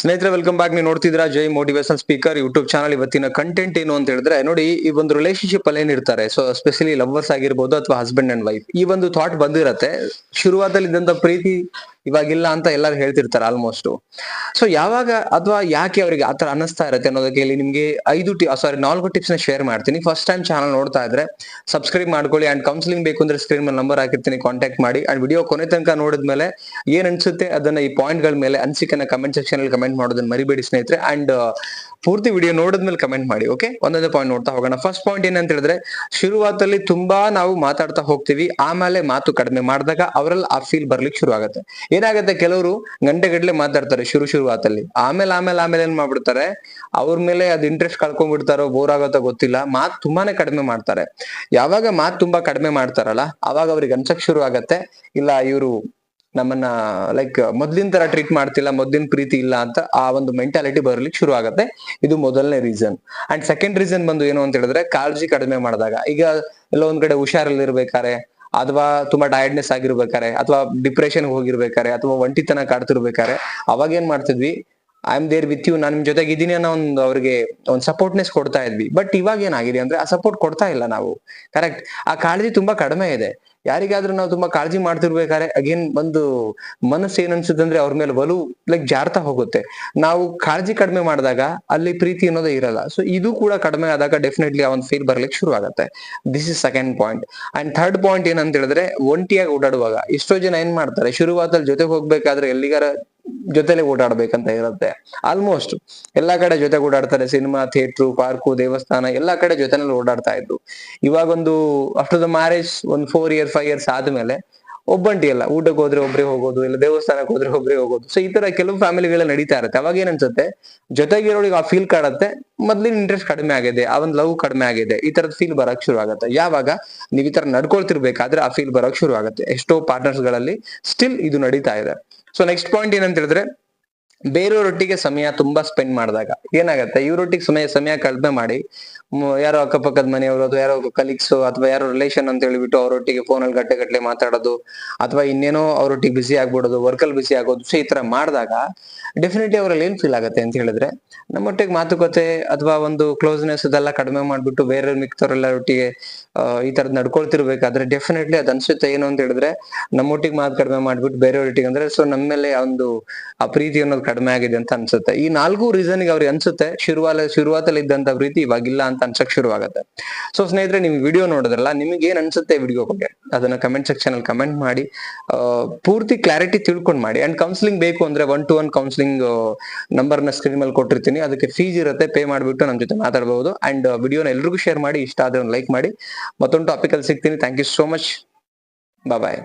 ಸ್ನೇಹಿತರೆ welcome back ನೀವು ನೋಡ್ತಿದ್ರ Jai motivation speaker YouTube channel ಇವತ್ತಿನ ಕಂಟೆಂಟ್ ಏನು ಅಂತ ಹೇಳಿದ್ರೆ, ನೋಡಿ ಈ ಒಂದು ರಿಲೇಶನ್ಶಿಪ್ ಅಲ್ಲಿ ಏನಿರ್ತಾರೆ ಸೊ ಎಸ್ಪೆಷಲಿ ಲವರ್ಸ್ ಆಗಿರ್ಬೋದು ಅಥವಾ ಹಸ್ಬೆಂಡ್ ಅಂಡ್ ವೈಫ್ ಈ ಒಂದು ಥಾಟ್ ಬಂದಿರತ್ತೆ. ಶುರುವಾತಲ್ಲಿ ಇದ್ದಂತ ಪ್ರೀತಿ ಇವಾಗಿಲ್ಲ ಅಂತ ಎಲ್ಲರೂ ಹೇಳ್ತಿರ್ತಾರೆ ಆಲ್ಮೋಸ್ಟ್ ಸೊ ಯಾವಾಗ ಅಥವಾ ಯಾಕೆ ಅವರಿಗೆ ಆತರ ಅನ್ನಿಸ್ತಾ ಇರುತ್ತೆ ಅನ್ನೋದಕ್ಕೆ ಇಲ್ಲಿ ನಿಮ್ಗೆ ಐದು ಟಿ ಸಾರಿ ನಾಲ್ಕು ಟಿಪ್ಸ್ನ ಶೇರ್ ಮಾಡ್ತೀನಿ. ಫಸ್ಟ್ ಟೈಮ್ ಚಾನಲ್ ನೋಡ್ತಾ ಇದ್ರೆ ಸಬ್ಸ್ಕ್ರೈಬ್ ಮಾಡ್ಕೊಳ್ಳಿ ಅಂಡ್ ಕೌನ್ಸಿಲಿಂಗ್ ಬೇಕು ಅಂದ್ರೆ ಸ್ಕ್ರೀನ್ ಮೇಲೆ ನಂಬರ್ ಹಾಕಿರ್ತೀನಿ ಕಾಂಟ್ಯಾಕ್ಟ್ ಮಾಡಿ. ಅಂಡ್ ವಿಡಿಯೋ ಕೊನೆ ತನಕ ನೋಡಿದ್ಮೇಲೆ ಏನ್ ಅನ್ಸುತ್ತೆ ಅದನ್ನ ಈ ಪಾಯಿಂಟ್ಗಳ ಮೇಲೆ ಅನ್ಸಿಕೆನ ಕಮೆಂಟ್ ಸೆಕ್ಷನ್ ಅಲ್ಲಿ ಕಮೆಂಟ್ ಮಾಡೋದನ್ನ ಮರಿಬೇಡಿ ಸ್ನೇಹಿತರೆ. ಅಂಡ್ ಪೂರ್ತಿ ವಿಡಿಯೋ ನೋಡಿದ್ಮೇಲೆ ಕಮೆಂಟ್ ಮಾಡಿ ಓಕೆ ಒಂದೊಂದೇ ಪಾಯಿಂಟ್ ನೋಡ್ತಾ ಹೋಗೋಣ. ಫಸ್ಟ್ ಪಾಯಿಂಟ್ ಏನಂತ ಹೇಳಿದ್ರೆ ಶುರುವಾತಲ್ಲಿ ತುಂಬಾ ನಾವು ಮಾತಾಡ್ತಾ ಹೋಗ್ತೀವಿ, ಆಮೇಲೆ ಮಾತು ಕಡಿಮೆ ಮಾಡಿದಾಗ ಅವರಲ್ಲಿ ಆ ಫೀಲ್ ಬರ್ಲಿಕ್ಕೆ ಶುರು ಆಗುತ್ತೆ ಏನಾಗುತ್ತೆ ಕೆಲವರು ಗಂಟೆಗಟ್ಲೆ ಮಾತಾಡ್ತಾರೆ ಶುರು ಶುರು ಆತಲ್ಲಿ ಆಮೇಲೆ ಆಮೇಲೆ ಆಮೇಲೆ ಏನ್ ಮಾಡ್ಬಿಡ್ತಾರೆ? ಅವ್ರ ಮೇಲೆ ಅದು ಇಂಟ್ರೆಸ್ಟ್ ಕಳ್ಕೊಂಡ್ಬಿಡ್ತಾರೋ ಬೋರ್ ಆಗುತ್ತೋ ಗೊತ್ತಿಲ್ಲ. ಮಾತು ತುಂಬಾನೇ ಕಡಿಮೆ ಮಾಡ್ತಾರೆ. ಯಾವಾಗ ಮಾತು ತುಂಬಾ ಕಡಿಮೆ ಮಾಡ್ತಾರಲ್ಲ, ಅವಾಗ ಅವ್ರಿಗೆ ಅನ್ಸಕ್ ಶುರು ಆಗತ್ತೆ. ಇಲ್ಲ, ಇವರು ನಮ್ಮನ್ನ ಲೈಕ್ ಮೊದ್ಲಿನ ತರ ಟ್ರೀಟ್ ಮಾಡ್ತಿಲ್ಲ, ಮೊದ್ಲಿನ ಪ್ರೀತಿ ಇಲ್ಲ ಅಂತ ಆ ಒಂದು ಮೆಂಟಾಲಿಟಿ ಬರ್ಲಿಕ್ಕೆ ಶುರು ಆಗತ್ತೆ. ಇದು ಮೊದಲನೇ ರೀಸನ್ ಅಂಡ್ ಸೆಕೆಂಡ್ ರೀಸನ್ ಬಂದು ಏನು ಅಂತ ಹೇಳಿದ್ರೆ, ಕಾಳಜಿ ಕಡಿಮೆ ಮಾಡಿದಾಗ. ಈಗ ಎಲ್ಲೋ ಒಂದ್ ಕಡೆ ಹುಷಾರಲ್ಲಿರ್ಬೇಕಾರೆ ಅಥವಾ ತುಂಬಾ ಟಯರ್ಡ್ನೆಸ್ ಆಗಿರ್ಬೇಕಾರೆ, ಅಥವಾ ಡಿಪ್ರೆಷನ್ ಹೋಗಿರ್ಬೇಕಾರೆ, ಅಥವಾ ಒಂಟಿತನ ಕಾಡ್ತಿರ್ಬೇಕಾರೆ, ಅವಾಗ ಏನ್ ಮಾಡ್ತಿದ್ವಿ I am there with you ನಾನು ನಿಮ್ ಜೊತೆಗೆ ಇದೀನಿ ಅನ್ನೋ ಒಂದು ಅವ್ರಿಗೆ ಒಂದು ಸಪೋರ್ಟ್ನೆಸ್ ಕೊಡ್ತಾ ಇದ್ವಿ. ಬಟ್ ಇವಾಗ ಏನಾಗಿದೆ ಅಂದ್ರೆ, ಆ ಸಪೋರ್ಟ್ ಕೊಡ್ತಾ ಇಲ್ಲ ನಾವು. ಕರೆಕ್ಟ್ ಆ ಕಾಳಜಿ ತುಂಬಾ ಕಡಿಮೆ ಇದೆ. ಯಾರಿಗಾದ್ರೂ ನಾವು ತುಂಬಾ ಕಾಳಜಿ ಮಾಡ್ತಿರ್ಬೇಕಾದ್ರೆ ಅಗೇನ್ ಒಂದು ಮನಸ್ಸು ಏನ್ ಅನ್ಸುತ್ತೆ ಅಂದ್ರೆ ಅವ್ರ ಮೇಲೆ ಒಲು ಲೈಕ್ ಜಾರ್ತಾ ಹೋಗುತ್ತೆ. ನಾವು ಕಾಳಜಿ ಕಡಿಮೆ ಮಾಡಿದಾಗ ಅಲ್ಲಿ ಪ್ರೀತಿ ಅನ್ನೋದೇ ಇರಲ್ಲ. ಸೊ ಇದು ಕೂಡ ಕಡಿಮೆ ಆದಾಗ ಡೆಫಿನೆಟ್ಲಿ ಆ ಒಂದು ಫೀಲ್ ಬರ್ಲಿಕ್ಕೆ ಶುರು ಆಗುತ್ತೆ this is second point and third point ಏನಂತ ಹೇಳಿದ್ರೆ ಒಂಟಿಯಾಗಿ ಓಡಾಡುವಾಗ ಎಷ್ಟೋ ಜನ ಏನ್ ಮಾಡ್ತಾರೆ ಶುರುವಾತಲ್ಲಿ ಜೊತೆಗೆ ಹೋಗ್ಬೇಕಾದ್ರೆ ಎಲ್ಲಿಗಾರ ಜೊತೆಲೆ ಓಡಾಡ್ಬೇಕಂತ ಇರುತ್ತೆ ಆಲ್ಮೋಸ್ಟ್ ಎಲ್ಲಾ ಕಡೆ ಜೊತೆ ಓಡಾಡ್ತಾರೆ. ಸಿನಿಮಾ, ಥಿಯೇಟ್ರು, ಪಾರ್ಕು, ದೇವಸ್ಥಾನ ಎಲ್ಲಾ ಕಡೆ ಜೊತೆನಲ್ಲಿ ಓಡಾಡ್ತಾ ಇದ್ರು. ಇವಾಗೊಂದು ಆಫ್ಟರ್ ದ ಮ್ಯಾರೇಜ್ ಒಂದ್ ಫೋರ್ ಇಯರ್ ಫೈವ್ ಇಯರ್ಸ್ ಆದ್ಮೇಲೆ ಒಬ್ಬಂಟಿ ಅಲ್ಲ, ಊಟಕ್ಕೆ ಹೋದ್ರೆ ಒಬ್ರೇ ಹೋಗೋದು, ಇಲ್ಲ ದೇವಸ್ಥಾನಕ್ಕೆ ಹೋದ್ರೆ ಒಬ್ರೇ ಹೋಗೋದು. ಸೊ ಈ ತರ ಕೆಲವು ಫ್ಯಾಮಿಲಿಗಳ ನಡೀತಾ ಇರುತ್ತೆ. ಅವಾಗ ಏನ್ ಅನ್ಸುತ್ತೆ ಜೊತೆಗಿರೋಳಿಗೆ ಆ ಫೀಲ್ ಕಾಡತ್ತೆ. ಮೊದ್ಲಿನ ಇಂಟ್ರೆಸ್ಟ್ ಕಡಿಮೆ ಆಗಿದೆ, ಆ ಒಂದು ಲವ್ ಕಡಿಮೆ ಆಗಿದೆ, ಈ ತರದ ಫೀಲ್ ಬರಕ್ ಶುರು ಆಗುತ್ತೆ. ಯಾವಾಗ? ನೀವ್ ಈ ತರ ನಡ್ಕೊಳ್ತಿರ್ಬೇಕಾದ್ರೆ ಆ ಫೀಲ್ ಬರಕ್ ಶುರು ಆಗುತ್ತೆ. ಎಷ್ಟೋ ಪಾರ್ಟ್ನರ್ಸ್ಗಳಲ್ಲಿ ಸ್ಟಿಲ್ ಇದು ನಡೀತಾ ಇದೆ. ಸೊ ನೆಕ್ಸ್ಟ್ ಪಾಯಿಂಟ್ ಏನಂತ ಹೇಳಿದ್ರೆ ಬೇರೆಯವರೊಟ್ಟಿಗೆ ಸಮಯ ತುಂಬಾ ಸ್ಪೆಂಡ್ ಮಾಡಿದಾಗ ಏನಾಗತ್ತೆ? ಇವ್ರೊಟ್ಟಿಗೆ ಸಮಯ ಸಮಯ ಕಡಿಮೆ ಮಾಡಿ ಯಾರೋ ಅಕ್ಕಪಕ್ಕದ ಮನೆಯವರು ಅಥವಾ ಯಾರೋ ಕಲೀಗ್ಸ್ ಅಥವಾ ಯಾರೋ ರಿಲೇಷನ್ ಅಂತ ಹೇಳ್ಬಿಟ್ಟು ಅವರೊಟ್ಟಿಗೆ ಫೋನಲ್ಲಿ ಗಟ್ಟೆ ಗಟ್ಟಲೆ ಮಾತಾಡೋದು ಅಥವಾ ಇನ್ನೇನೋ ಅವರೊಟ್ಟಿಗೆ ಬಿಸಿ ಆಗ್ಬಿಡೋದು ವರ್ಕಲ್ಲಿ ಬಿಸಿ ಆಗೋದು ಸೊ ಈ ತರ ಮಾಡಿದಾಗ ಡೆಫಿನೆಟ್ಲಿ ಅವರಲ್ಲಿ ಏನ್ ಫೀಲ್ ಆಗುತ್ತೆ ಅಂತ ಹೇಳಿದ್ರೆ ನಮ್ಮೊಟ್ಟಿಗೆ ಮಾತುಕತೆ ಅಥವಾ ಒಂದು ಕ್ಲೋಸ್ನೆಸ್ ಅದೆಲ್ಲ ಕಡಿಮೆ ಮಾಡ್ಬಿಟ್ಟು ಬೇರೆ ಆ, ಈ ತರದ್ ನಡ್ಕೊಳ್ತಿರ್ಬೇಕಾದ್ರೆ ಡೆಫಿನೆಟ್ಲಿ ಅದ್ ಅನ್ಸುತ್ತೆ ಏನು ಅಂತ ಹೇಳಿದ್ರೆ ನಮ್ಮೊಟ್ಟಿಗೆ ಮಾತು ಕಡಿಮೆ ಮಾಡ್ಬಿಟ್ಟು ಬೇರೆಯವ್ರೊಟ್ಟಿಗೆ ಅಂದ್ರೆ ಸೊ ನಮ್ಮ ಮೇಲೆ ಒಂದು ಆ ಪ್ರೀತಿ ಅನ್ನೋದು ಕಡಿಮೆ ಆಗಿದೆ ಅಂತ ಅನ್ಸುತ್ತೆ. ಈ ನಾಲ್ಕು ರೀಸನ್ಗೆ ಅವ್ರಿಗೆ ಅನ್ಸುತ್ತೆ ಶುರುವಾಲ ಶುರುವಾತಲ್ಲಿ ಇದ್ದಂತ ಪ್ರೀತಿ ಇವಾಗಿಲ್ಲ ಅಂತ ಅನ್ಸಕ್ ಶುರು ಆಗುತ್ತೆ ಸೊ ಸ್ನೇಹಿತರೆ, ನೀವು ವಿಡಿಯೋ ನೋಡಿದ್ರಲ್ಲ, ನಿಮಗೆ ಏನ್ ಅನ್ಸುತ್ತೆ ವಿಡಿಯೋ ಬಗ್ಗೆ? ಅದನ್ನ ಕಮೆಂಟ್ ಸೆಕ್ಷನ್ ಅಲ್ಲಿ ಕಮೆಂಟ್ ಮಾಡಿ ಪೂರ್ತಿ ಕ್ಲಾರಿಟಿ ತಿಳ್ಕೊಂಡ್ ಮಾಡಿ. ಅಂಡ್ ಕೌನ್ಸಿಲಿಂಗ್ ಬೇಕು ಅಂದ್ರೆ ಒನ್ ಟು ಒನ್ ಕೌನ್ಸಿಲಿಂಗ್ ನಂಬರ್ನ ಸ್ಕ್ರೀನ್ ಮೇಲೆ ಕೊಟ್ಟಿರ್ತೀನಿ. ಅದಕ್ಕೆ ಫೀಸ್ ಇರುತ್ತೆ ಪೇ ಮಾಡ್ಬಿಟ್ಟು ನಮ್ ಜೊತೆ ಮಾತಾಡಬಹುದು ಅಂಡ್ ವಿಡಿಯೋನ ಎಲ್ರಿಗೂ ಶೇರ್ ಮಾಡಿ, ಇಷ್ಟ ಆದ್ರೆ ಲೈಕ್ ಮಾಡಿ. ಮತ್ತೊಂದು ಟಾಪಿಕ್ ಅಲ್ಲಿ ಸಿಗ್ತೀನಿ. Thank you so much bye